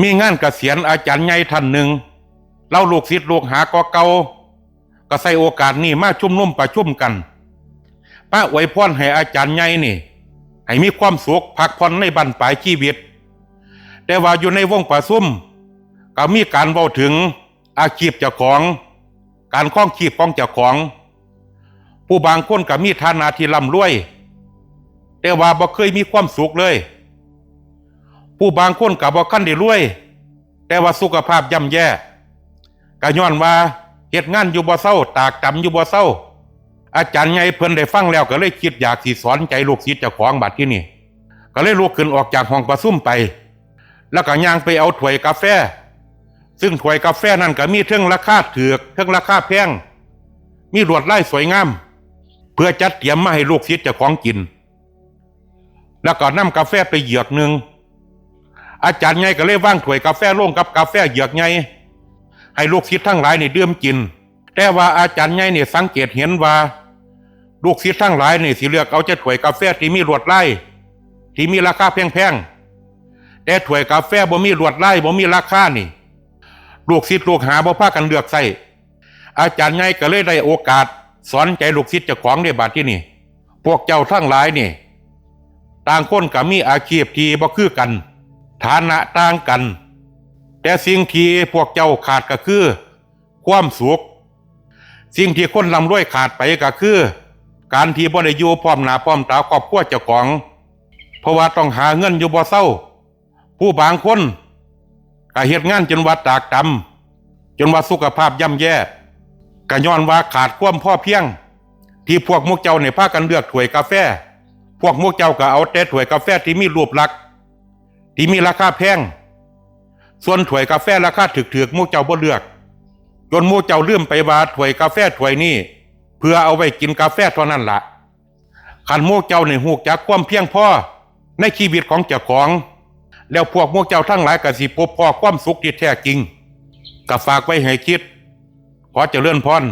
มีงานเกษียณอาจารย์ใหญ่ท่านหนึ่งเล่าลูกศิษย์ลูกหาก็เก่าก็ใส่โอกาสนี้มาชุ่มนุ่มประชุมกันป้าอวยพรให้อาจารย์ใหญ่นี่ ให้มีความสุขพักผ่อนในบันปลายชีวิต แต่ว่าอยู่ในวงประชุม ก็มีการเว้าถึงอาชีพเจ้าของ การคล้องชีพของเจ้าของ ผู้บางคนก็มีฐานะที่ร่ำรวย แต่ว่าบ่เคยมีความสุขเลย ผู้บางคนก็บ่คันได้รวย แต่ว่าสุขภาพย่ำแย่ก็ย้อนว่าเฮ็ดงานอยู่บ่เศร้า ตากตำอยู่บ่เศร้า อาจารย์ใหญ่เพิ่นได้ฟังแล้วก็เลยคิดอยากสิสอนใจลูกศิษย์เจ้าของบัดที่นี่ ก็เลยลุกขึ้นออกจากห้องประชุมไป แล้วก็ย่างไปเอาถ้วยกาแฟ ซึ่งถ้วยกาแฟนั่นก็มีเทิงราคาถูกเทิงราคาแพงมีลวดลายสวยงามเพื่อจัดเตรียมมาให้ลูกศิษย์เจ้าของกิน แล้วก็นำกาแฟไปเหยือกหนึ่ง อาจารย์ใหญ่ก็เลยว่างถ้วยกาแฟลงกับกาแฟเหยือกใหญ่ให้ลูกศิษย์ทั้งหลายนี่ดื่มกิน แต่ว่าอาจารย์ใหญ่นี่สังเกตเห็นว่า ลูกศิษย์ทั้งหลายนี่สิเลือกเอาจะถ้วยกาแฟที่มีลวดลายที่มีราคาแพงๆแต่ถ้วยกาแฟบ่มีลวดลายบ่มีราคานี่ลูกศิษย์ลูกหาบ่พากันเลือกใส่อาจารย์ใหญ่ก็เลยได้โอกาส สอนใจลูกศิษย์เจ้าของในบัดที่นี่ พวกเจ้าทั้งหลายนี่ ต่างคนก็มีอาชีพที่บ่คือกัน ฐานะต่างกัน แต่สิ่งที่พวกเจ้าขาดก็คือ ความสุข สิ่งที่คนร่ำรวยขาดไปก็คือ การที่บ่ได้อยู่พร้อมหน้าพร้อมตาครอบครัวเจ้าของ เพราะว่าต้องหาเงินอยู่บ่เศร้า ผู้บางคนก็เฮ็ดงานจนว่าตากตำจนว่าสุขภาพย่ำแย่ก็ย้อนว่าขาดความพ่อเพียง ที่พวกพวกเจ้าเนี่ยพากันเลือกถ้วยกาแฟ พวกพวกเจ้าก็เอาแต่ถ้วยกาแฟที่มีรูปลักษณ์ ที่มีราคาแพง ส่วนถ้วยกาแฟราคาถึกๆหมู่เจ้าบ่เลือก จนมู่เจ้าลืมไปว่าถ้วยกาแฟถ้วยนี้ เพื่อเอาไว้กินกาแฟเท่านั้นละขันมู่เจ้าในหูกจักความเพียงพอในชีวิตของเจ้าของ แล้วพวกมู่เจ้าทั้งหลายก็สิพบพอความสุขที่แท้จริงก็ฝากไว้ให้คิด ขอเจริญพร